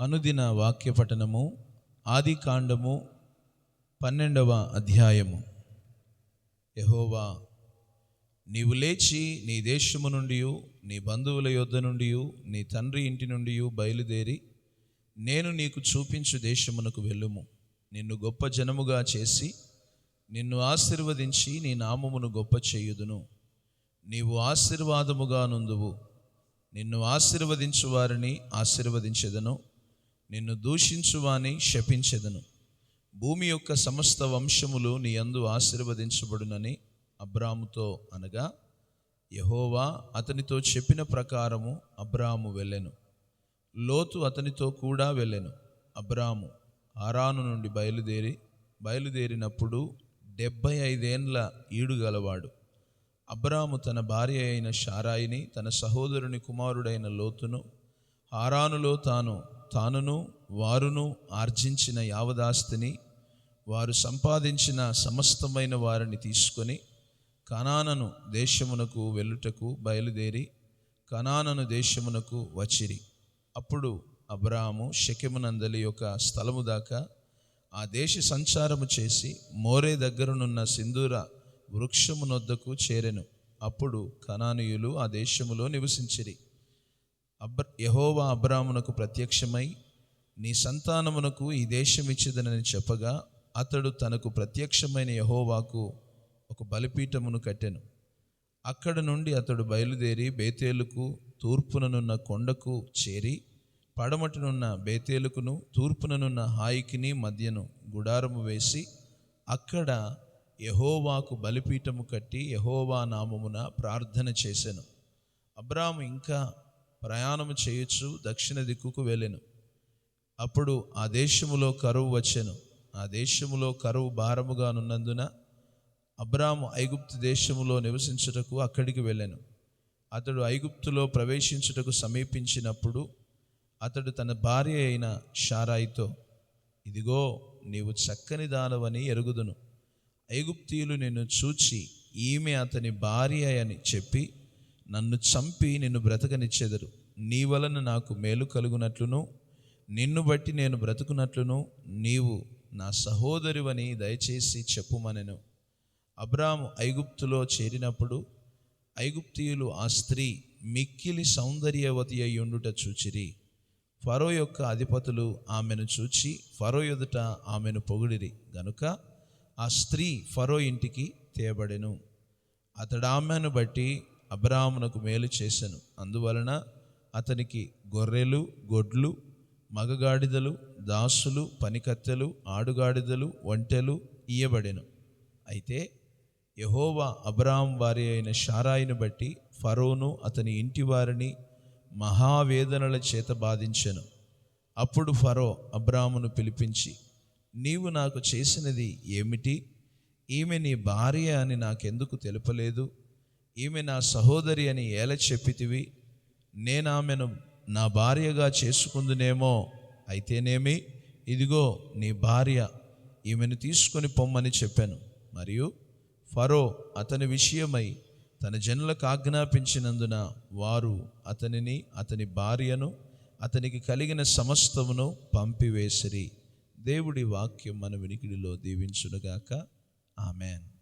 అనుదిన వాక్య పఠనము ఆది కాండము పన్నెండవ అధ్యాయము. యహోవా నీవు లేచి నీ దేశము నుండి నీ బంధువుల యొద్ద నుండి నీ తండ్రి ఇంటి నుండి బయలుదేరి నేను నీకు చూపించు దేశమునకు వెళ్ళుము. నిన్ను గొప్ప జనముగా చేసి నిన్ను ఆశీర్వదించి నీ నామమును గొప్ప చేయుదును. నీవు ఆశీర్వాదముగా నుందువు నిన్ను ఆశీర్వదించు వారిని ఆశీర్వదించెదను. నిన్ను దూషించువాని శపించెదను. భూమి యొక్క సమస్త వంశములు నీ యందు ఆశీర్వదించబడునని అబ్రాముతో అనగా యహోవా అతనితో చెప్పిన ప్రకారము అబ్రాము వెళ్ళెను. లోతు అతనితో కూడా వెళ్ళెను. అబ్రాము ఆరాను నుండి బయలుదేరి బయలుదేరినప్పుడు డెబ్భై ఐదేండ్ల ఈడుగలవాడు అబ్రాము తన భార్య అయిన షారాయిని తన సహోదరుని కుమారుడైన లోతును హారానులో తాను తానును వారును ఆర్జించిన యావదాస్తిని వారు సంపాదించిన సమస్తమైన వారిని తీసుకొని కనానను దేశమునకు వెళ్ళుటకు బయలుదేరి కనానను దేశమునకు వచ్చిరి. అప్పుడు అబ్రాము శకెమునందలి యొక్క స్థలము దాకా ఆ దేశ సంచారము చేసి మోరే దగ్గరనున్న సింధూర వృక్షమునొద్దకు చేరెను. అప్పుడు కనానీయులు ఆ దేశములో నివసించిరి. అబ్ర యహోవా అబ్రామునకు ప్రత్యక్షమై నీ సంతానమునకు ఈ దేశం ఇచ్చేదనని చెప్పగా అతడు తనకు ప్రత్యక్షమైన యహోవాకు ఒక బలిపీఠమును కట్టెను. అక్కడ నుండి అతడు బయలుదేరి బేతేలుకు తూర్పుననున్న కొండకు చేరి పడమటనున్న బేతేలుకును తూర్పుననున్న హాయికిని మధ్యను గుడారము వేసి అక్కడ యహోవాకు బలిపీఠము కట్టి యహోవా నామమున ప్రార్థన చేశాను అబ్రాము ఇంకా ప్రయాణము చేయొచ్చు దక్షిణ దిక్కుకు వెళ్ళెను. అప్పుడు ఆ దేశములో కరువు వచ్చెను. ఆ దేశములో కరువు భారముగానున్నందున అబ్రాము ఐగుప్తు దేశములో నివసించుటకు అక్కడికి వెళ్ళెను. అతడు ఐగుప్తులో ప్రవేశించుటకు సమీపించినప్పుడు అతడు తన భార్య అయిన షారాయితో ఇదిగో నీవు చక్కని దానవని ఎరుగుదును. ఐగుప్తీయులు నిన్ను చూచి ఈమె అతని భార్య అని చెప్పి నన్ను చంపి నిన్ను బ్రతకనిచ్చెదరు. నీ వలన నాకు మేలు కలుగునట్లును నిన్ను బట్టి నేను బ్రతుకున్నట్లును నీవు నా సహోదరువని దయచేసి చెప్పుమనెను. అబ్రాము ఐగుప్తులో చేరినప్పుడు ఐగుప్తీయులు ఆ స్త్రీ మిక్కిలి సౌందర్యవతి అయి ఉండుట చూచిరి. ఫరో యొక్క అధిపతులు ఆమెను చూచి ఫరో ఎదుట ఆమెను పొగిడిరి. గనుక ఆ స్త్రీ ఫరో ఇంటికి తేబడెను. అతడామెను ఆమెను బట్టి అబ్రామునకు మేలు చేశాను. అందువలన అతనికి గొర్రెలు గొడ్లు మగగాడిదలు దాసులు పనికత్తెలు ఆడుగాడిదలు ఒంటెలు ఇయ్యబడెను. అయితే యహోవా అబ్రాం వారి అయిన షారాయిని బట్టి ఫరోను అతని ఇంటి వారిని మహావేదనల చేత బాధించెను. అప్పుడు ఫరో అబ్రామును పిలిపించి నీవు నాకు చేసినది ఏమిటి? ఈమె నీ భార్య అని నాకెందుకు తెలుపలేదు? ఈమె నా సహోదరి అని ఏల చెప్పితివి నేను ఆమెను నా భార్యగా చేసుకుందునేమో అయితేనేమి? ఇదిగో నీ భార్య ఈమెను తీసుకొని పొమ్మని చెప్పాను. మరియు ఫరో అతని విషయమై తన జనులకు ఆజ్ఞాపించినందున వారు అతనిని అతని భార్యను అతనికి కలిగిన సమస్తమును పంపివేసిరి. దేవుడి వాక్యం మన వినికిడిలో దీవించునుగాక. ఆమెన్.